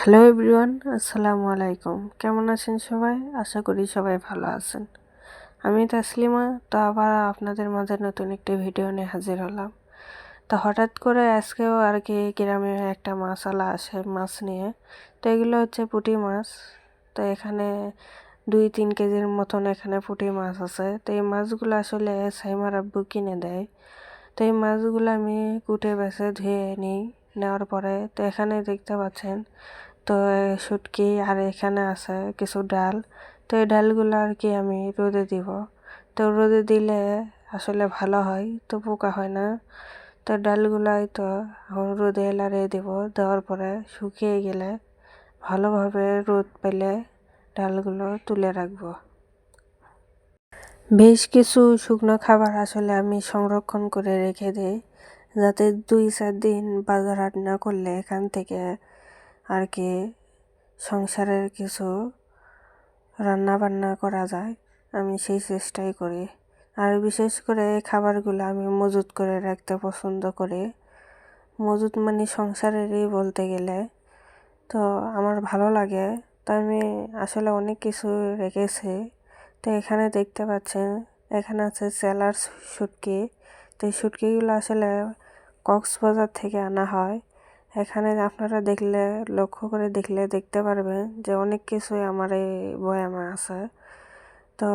Hello everyone আসসালামু আলাইকুম। কেমন আছেন সবাই? আশা করি সবাই ভালো আছেন। আমি তাসলিমা, তো আবার আপনাদের মাঝে নতুন একটি ভিডিও নিয়ে হাজির হলাম। তো হঠাৎ করে আজকেও আর কি গ্রামে একটা মাছালা আসে মাছ নিয়ে। তো এগুলো হচ্ছে পুঁটি মাছ। তো এখানে দুই তিন কেজির মতন এখানে পুঁটি মাছ আছে। তো এই মাছগুলো আসলে সাইমার আব্বু কিনে দেয়। তো এই মাছগুলো আমি কুটে বেছে ধুয়ে নিই। নেওয়ার পরে তো এখানে দেখতে পাচ্ছেন তো, শুটকি আর এখানে আছে কিছু ডাল। তো, এই ডালগুলো আর কি আমি রোদে দিব। তো, রোদে দিলে আসলে ভালো হয়, তো পোকা হয় না। তো, ডালগুলাই তো রোদে লাড়িয়ে দেব। দেওয়ার পরে শুকিয়ে গেলে ভালোভাবে রোদ পেলে ডালগুলো তুলে রাখব। বেশ কিছু শুকনো খাবার আসলে আমি সংরক্ষণ করে রেখে দিই, যাতে দুই চার দিন বাজার হাট না করলে এখান থেকে আর কি সংসারের কিছু রান্না বান্না করা যায়, আমি সেই চেষ্টাই করি। আর বিশেষ করে এই খাবারগুলো আমি মজুত করে রাখতে পছন্দ করি। মজুত মানে সংসারেরই বলতে গেলে। তো আমার ভালো লাগে। তো আমি আসলে অনেক কিছু রেখেছি। তো এখানে দেখতে পাচ্ছেন, এখানে আছে সেলার শুটকি। তো এই শুটকিগুলো আসলে কক্সবাজার থেকে আনা হয়। এখানে আপনারা দেখলে, লক্ষ্য করে দেখলে দেখতে পারবেন যে অনেক কিছুই আমার এই বয়ামে আছে। তো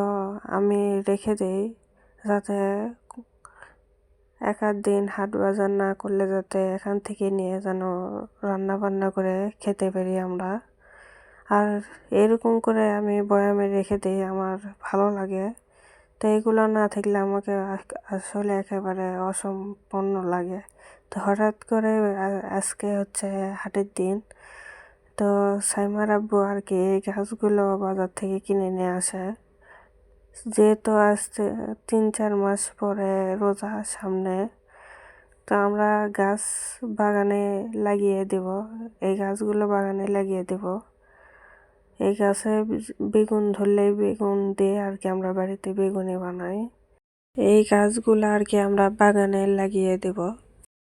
আমি রেখে দিই যাতে এক আধ দিন হাট বাজার না করলে যাতে এখান থেকে নিয়ে যেন রান্না বান্না করে খেতে পারি আমরা। আর এরকম করে আমি বয়ামে রেখে দিই, আমার ভালো লাগে। তো এগুলো না থাকলে আমাকে আসলে একেবারে অসম্পন্ন লাগে। তো হঠাৎ করে আজকে হচ্ছে হাটের দিন। তো সাইমার আব্বু আর কি এই গাছগুলো বাজার থেকে কিনে নিয়ে আসে। যেহেতু আসতে তিন চার মাস পরে রোজা সামনে, তো আমরা গাছ বাগানে লাগিয়ে দেব। এই গাছগুলো বাগানে লাগিয়ে দেব। এই গাছে বেগুন ধরলে বেগুন দিয়ে আর কি আমরা বাড়িতে বেগুনি বানাই। এই গাছগুলো আর কি আমরা বাগানে লাগিয়ে দেব।